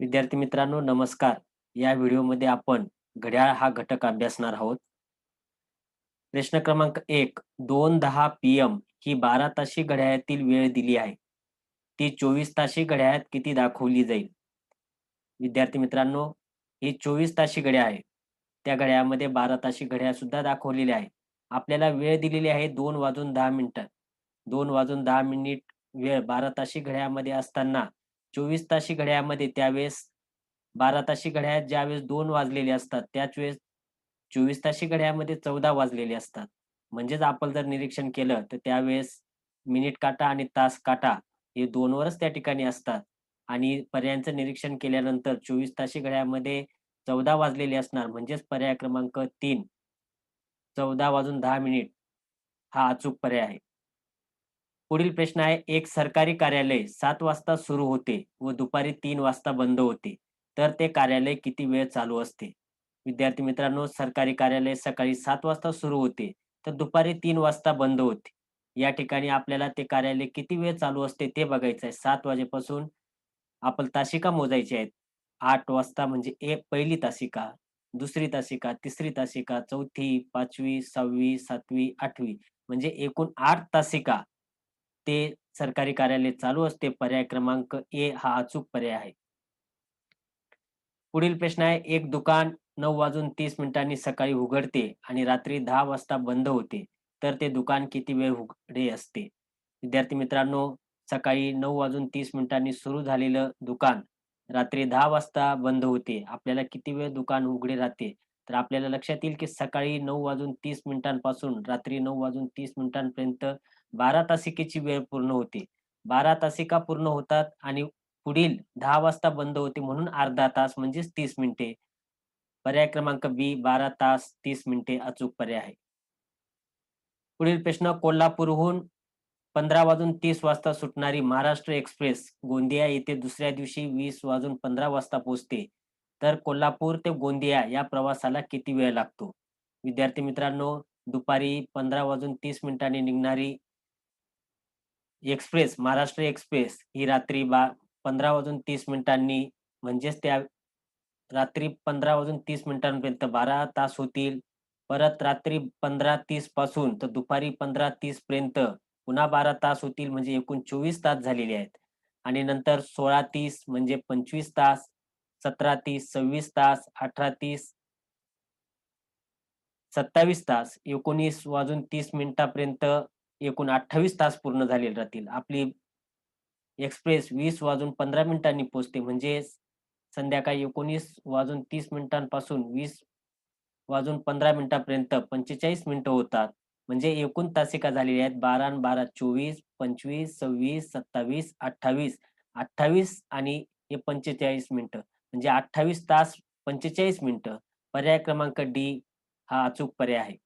विद्यार्थी मित्रांनो नमस्कार. या व्हिडिओमध्ये आपण घड्याळ हा घटक अभ्यासणार आहोत. प्रश्न क्रमांक एक दोन दहा पी एम ही बारा ताशी घड्याळातील वेळ दिली आहे. ती चोवीस ताशी घड्याळात किती दाखवली जाईल? विद्यार्थी मित्रांनो ही चोवीस ताशी घड्याळ आहे. त्या घड्याळामध्ये बारा ताशी घड्याळ सुद्धा दाखवलेली आहे. आपल्याला वेळ दिलेली आहे दोन वाजून दहा मिनिटं. दोन वाजून दहा मिनिट वेळ बारा ताशी घड्याळामध्ये असताना चोवीस ताशी घड्याळमध्ये त्यावेळेस बारा ताशी घड्याळ ज्यावेळेस दोन वाजलेले असतात त्याच वेळेस चोवीस ताशी घड्याळमध्ये चौदा वाजलेले असतात. म्हणजेच आपण जर निरीक्षण केलं तर त्यावेळेस मिनिट काटा आणि तास काटा हे दोनवरच त्या ठिकाणी असतात. आणि पर्यायांचं निरीक्षण केल्यानंतर चोवीस ताशी घड्याळमध्ये चौदा वाजलेले असणार म्हणजेच पर्याय क्रमांक तीन चौदा वाजून दहा मिनिट हा अचूक पर्याय आहे. पुढील प्रश्न आहे एक सरकारी कार्यालय सात वाजता सुरू होते व दुपारी तीन वाजता बंद होते. तर ते कार्यालय किती वेळ चालू असते? विद्यार्थी मित्रांनो सरकारी कार्यालय सकाळी सात वाजता सुरू होते तर दुपारी तीन वाजता बंद होते. या ठिकाणी आपल्याला ते कार्यालय किती वेळ चालू असते ते बघायचं आहे. सात वाजेपासून आपण तासिका मोजायची आहेत. आठ वाजता म्हणजे एक पहिली तासिका दुसरी तासिका तिसरी तासिका चौथी पाचवी सहावी सातवी आठवी म्हणजे एकूण आठ तासिका ते सरकारी कार्यालय चालू असते पर्याय क्रमांक ए हा अचूक पर्याय आहे. पुढील प्रश्न आहे एक दुकान नऊ वाजून तीस मिनिटांनी सकाळी उघडते आणि रात्री दहा वाजता बंद होते तर ते दुकान किती वेळ उघडे असते? विद्यार्थी मित्रांनो सकाळी नऊ वाजून तीस मिनिटांनी सुरू झालेलं दुकान रात्री दहा वाजता बंद होते. आपल्याला किती वेळ दुकान उघडे राहते? तर आपल्याला लक्षात येईल की सकाळी नऊ वाजून तीस मिनिटांपासून रात्री नऊ वाजून तीस मिनिटांपर्यंत बारा तासिकेची वेळ पूर्ण होते. बारा तासिका पूर्ण होतात आणि पुढील दहा वाजता बंद होते म्हणून अर्धा तास म्हणजेच तीस मिनिटे. पर्याय क्रमांक बी बारा तास तीस मिनिटे अचूक पर्याय आहे. पुढील प्रश्न कोल्हापूरहून पंधरा वाजून तीस वाजता सुटणारी महाराष्ट्र एक्सप्रेस गोंदिया येथे दुसऱ्या दिवशी वीस वाजून पंधरा वाजता पोहोचते. तर कोल्हापूर ते गोंदिया या प्रवासाला किती वेळ लागतो? विद्यार्थी मित्रांनो दुपारी पंधरा वाजून तीस मिनिटांनी निघणारी एक्सप्रेस महाराष्ट्र एक्सप्रेस ही रात्री बा पंधरा वाजून तीस मिनिटांनी म्हणजेच त्या रात्री पंधरा वाजून तीस मिनिटांपर्यंत बारा तास होतील. परत रात्री पंधरा तीसपासून तर दुपारी पंधरा तीस पर्यंत पुन्हा बारा तास होतील म्हणजे एकूण चोवीस तास झालेले आहेत. आणि नंतर सोळा तीस म्हणजे पंचवीस तास सतरा तीस सव्वीस तास अठरा तीस सत्तावीस तास एकोणीस वाजून तीस मिनिटापर्यंत एकूण अठ्ठावीस तास पूर्ण झालेले राहतील. आपली एक्सप्रेस वीस वाजून पंधरा मिनिटांनी पोहोचते. म्हणजे संध्याकाळी एकोणीस वाजून तीस मिनिटांपासून वीस वाजून पंधरा मिनिटापर्यंत पंचेचाळीस मिनिटं होतात. म्हणजे एकूण तासिका झालेल्या आहेत बारा आणि बारा चोवीस पंचवीस सव्वीस सत्तावीस अठ्ठावीस. अठ्ठावीस आणि हे पंचेचाळीस मिनिटं. म्हणजे अठ्ठावीस तास पंचेचाळीस मिनिटं. पर्याय क्रमांक डी हा अचूक पर्याय आहे.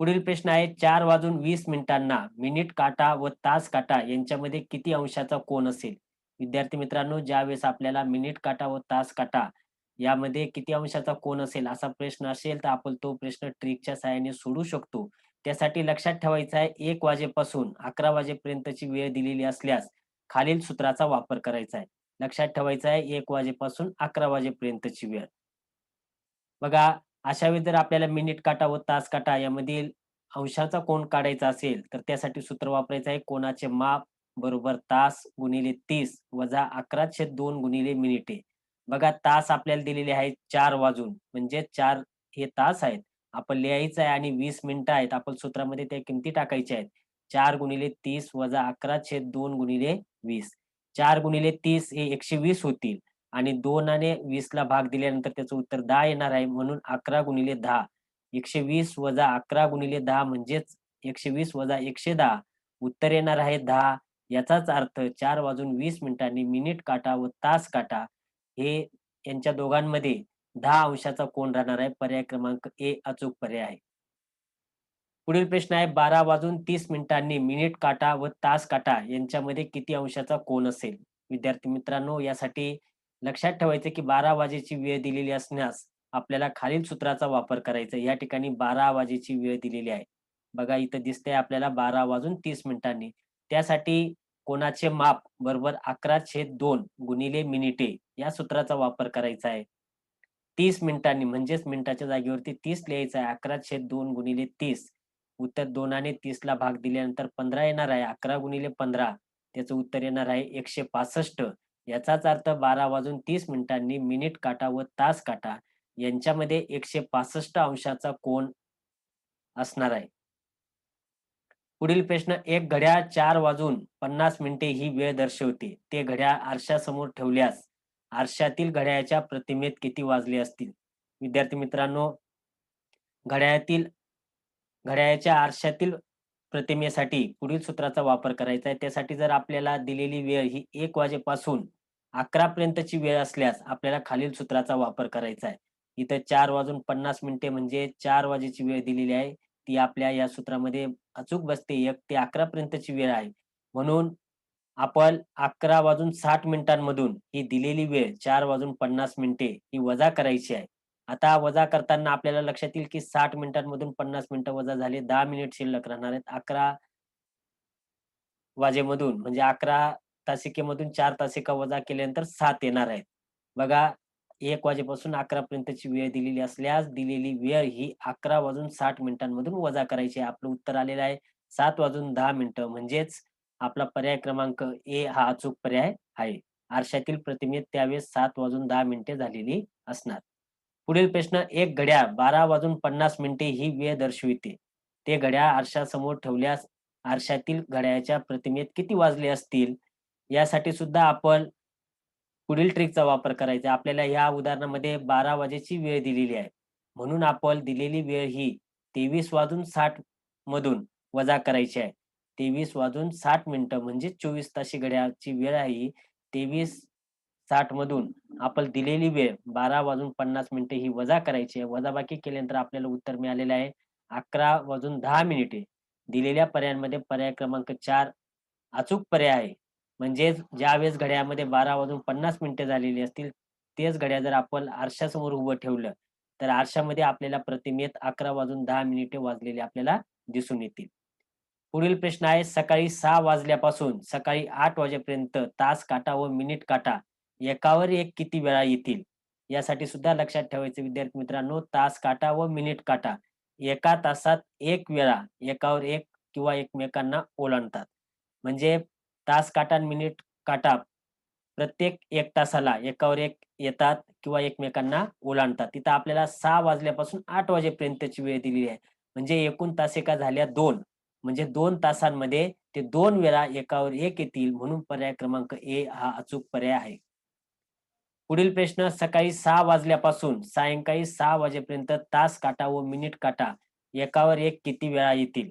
पुढील प्रश्न आहे चार वाजून वीस मिनिटांना मिनिट काटा व तास काटा यांच्यामध्ये किती अंशाचा कोण असेल? विद्यार्थी मित्रांनो ज्यावेळेस आपल्याला मिनिट काटा व तास काटा यामध्ये किती अंशाचा कोण असेल असा प्रश्न असेल तर आपण तो प्रश्न ट्रिकच्या सहाय्याने सोडू शकतो. त्यासाठी लक्षात ठेवायचा आहे एक वाजेपासून अकरा वाजेपर्यंतची वेळ दिलेली असल्यास खालील सूत्राचा वापर करायचा आहे. लक्षात ठेवायचा आहे एक वाजेपासून अकरा वाजेपर्यंतची वेळ. बघा अशा वेळी जर आपल्याला मिनिट काटा व तास काटा यामधील अंशाचा कोण काढायचा असेल तर त्यासाठी सूत्र वापरायचं आहे कोणाचे माप बरोबर तास गुणिले तीस वजा अकराशे दोन गुणिले मिनिटे. बघा तास आपल्याला दिलेले आहेत चार वाजून म्हणजे चार हे तास आहेत. आपण लिहायचं आहे आणि वीस मिनिटं आहेत आपण सूत्रामध्ये त्या किमती टाकायच्या आहेत. चार गुणिले तीस वजा अकराशे दोन गुणिले वीस. चार गुणिले तीस हे एकशे वीस होतील. आणि दोनाने वीस ला भाग दिल्यानंतर त्याचं उत्तर दहा येणार आहे. म्हणून अकरा गुणिले दहा. एकशे वीस वजा अकरा गुणिले दहा म्हणजेच एकशे वीस वजा एकशे दहा. उत्तर येणार आहे दहा. याचाच अर्थ चार वाजून वीस मिनिटांनी मिनिट काटा व तास काटा हे यांच्या दोघांमध्ये दहा अंशाचा कोण राहणार आहे. पर्याय क्रमांक ए अचूक पर्याय आहे. पुढील प्रश्न आहे बारा वाजून तीस मिनिटांनी मिनिट काटा व तास काटा यांच्यामध्ये किती अंशाचा कोण असेल? विद्यार्थी मित्रांनो यासाठी लक्षात ठेवायचं की बारा वाजेची वेळ दिलेली असण्यास आपल्याला खालील सूत्राचा वापर करायचा या ठिकाणी बारा वाजेची वेळ दिलेली आहे. बघा इथं दिसतंय आपल्याला बारा वाजून तीस मिनिटांनी. त्यासाठी कोणाचे माप बरोबर अकरा छेद दोन गुणिले मिनिटे या सूत्राचा वापर करायचा आहे. तीस मिनिटांनी म्हणजेच मिनिटाच्या जागेवरती तीस लिहायचं आहे. अकरा छेद दोन गुणिले तीस. उत्तर दोनाने तीसला भाग दिल्यानंतर पंधरा येणार आहे. अकरा गुणिले पंधरा त्याचं उत्तर येणार आहे एकशे पासष्ट. याचाच अर्थ बारा वाजून तीस मिनिटांनी मिनिट काटा व तास काटा यांच्यामध्ये एकशे पासष्ट अंशाचा कोण असणार आहे. पुढील प्रश्न एक घड्याळ चार वाजून पन्नास मिनिटे ही वेळ दर्शवते. ते घड्याळ आरशासमोर ठेवल्यास आरशातील घड्याळाच्या प्रतिमेत किती वाजले असतील? विद्यार्थी मित्रांनो घड्याळातील घड्याळाच्या आरशातील प्रतिमेसाठी पुढील सूत्राचा वापर करायचा आहे. त्यासाठी जर आपल्याला दिलेली वेळ ही एक वाजेपासून अकरा पर्यंतची वेळ असल्यास आपल्याला खालील सूत्राचा वापर करायचा आहे. इथं चार वाजून पन्नास मिनिटे म्हणजे चार वाजेची वेळ दिलेली आहे. ती आपल्या या सूत्रामध्ये अचूक बसते. एक ते अकरा पर्यंतची वेळ आहे. म्हणून आपण अकरा वाजून साठ मिनिटांमधून ही दिलेली वेळ चार वाजून पन्नास मिनिटे ही वजा करायची आहे. आता वजा करताना आपल्याला लक्षात येईल की साठ मिनिटांमधून पन्नास मिनिटं वजा झाले दहा मिनिट शिल्लक राहणार आहेत. अकरा वाजेमधून म्हणजे अकरा तासिकेमधून चार तासिका वजा केल्यानंतर सात येणार आहेत. बघा एक वाजेपासून अकरा पर्यंतची वेळ दिलेली असल्यास दिलेली वेळ ही अकरा वाजून साठ मिनिटांमधून वजा करायची आहे. आपलं उत्तर आलेलं आहे सात वाजून दहा मिनिटं. म्हणजेच आपला पर्याय क्रमांक ए हा अचूक पर्याय आहे. आरशातील प्रतिमेत त्यावेळेस सात वाजून दहा मिनिटे झालेली असणार. पुढील प्रश्न एक घड्याळ बारा वाजून पन्नास मिनिटे ही वेळ दर्शविते. ते घड्याळ आरशासमोर ठेवल्यास आरशातील घड्याळच्या प्रतिमेत किती वाजले असतील? यासाठी सुद्धा आपण पुढील ट्रिकचा वापर करायचा. आपल्याला ह्या उदाहरणामध्ये बारा वाजेची वेळ दिलेली आहे. म्हणून आपण दिलेली वेळ ही तेवीस वाजून साठ मधून वजा करायची आहे. तेवीस वाजून साठ मिनिटं म्हणजे चोवीस ताशी घड्याळची वेळ आहे तेवीस साठ मधून आपण दिलेली वेळ बारा वाजून पन्नास मिनिटे ही वजा करायची आहे. वजाबाकी केल्यानंतर आपल्याला उत्तर मिळालेलं आहे. अकरा वाजून दहा मिनिटे. दिलेल्या पर्यायांमध्ये पर्याय क्रमांक चार अचूक पर्याय आहे. म्हणजेच ज्या वेळेस घड्यामध्ये बारा वाजून पन्नास मिनिटे झालेली असतील तेच घड्या जर आपण आरशासमोर उभं ठेवलं तर आरशामध्ये आपल्याला प्रतिमेत अकरा वाजून दहा मिनिटे वाजलेले आपल्याला दिसून येतील. पुढील प्रश्न आहे सकाळी सहा वाजल्यापासून सकाळी आठ वाजेपर्यंत तास काटा व मिनिट काटा एकावर एक किती वेळा येतील? यासाठी सुद्धा लक्षात ठेवायचे विद्यार्थी मित्रांनो तास काटा व मिनिट काटा. एका तासात एक वेळा एकावर एक किंवा एकमेकांना ओलांडतात. म्हणजे तास काटा मिनिट काटा प्रत्येक एक तासाला एकावर एक येतात किंवा एकमेकांना ओलांडतात. तिथं आपल्याला सहा वाजल्यापासून आठ वाजेपर्यंतची वेळ दिलेली आहे. म्हणजे एकूण तासिका झाल्या दोन. म्हणजे दोन तासांमध्ये ते दोन वेळा एकावर एक येतील म्हणून पर्याय क्रमांक ए हा अचूक पर्याय आहे. पुढील प्रश्न सकाळी सहा वाजल्यापासून सायंकाळी सहा वाजेपर्यंत तास काटा व मिनिट काटा एकावर एक किती वेळा येतील?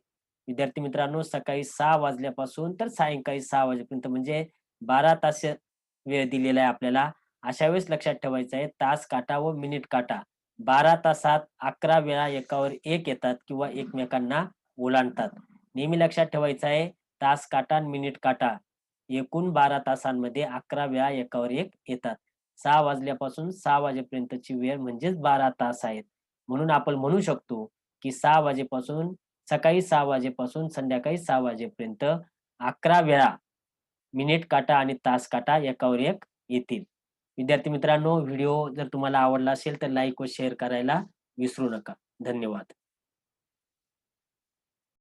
विद्यार्थी मित्रांनो सकाळी सहा वाजल्यापासून तर सायंकाळी सहा वाजेपर्यंत म्हणजे बारा तास वेळ दिलेला आहे आपल्याला. अशा वेळेस लक्षात ठेवायचं आहे तास काटा व मिनिट काटा. बारा तासात अकरा वेळा एकावर एक येतात किंवा एकमेकांना ओलांडतात. नेहमी लक्षात ठेवायचं आहे तास काटा मिनिट काटा. एकूण बारा तासांमध्ये अकरा वेळा एकावर एक येतात. सहा वाजल्यापासून सहा वाजेपर्यंतची वेळ म्हणजेच बारा तास आहेत. म्हणून आपण म्हणू शकतो की सहा वाजेपासून सकाळी सहा वाजेपासून संध्याकाळी सहा वाजेपर्यंत अकरा वेळा मिनिट काटा आणि तास काटा एकावर एक येतील. विद्यार्थी मित्रांनो व्हिडिओ जर तुम्हाला आवडला असेल तर लाईक व शेअर करायला विसरू नका. धन्यवाद.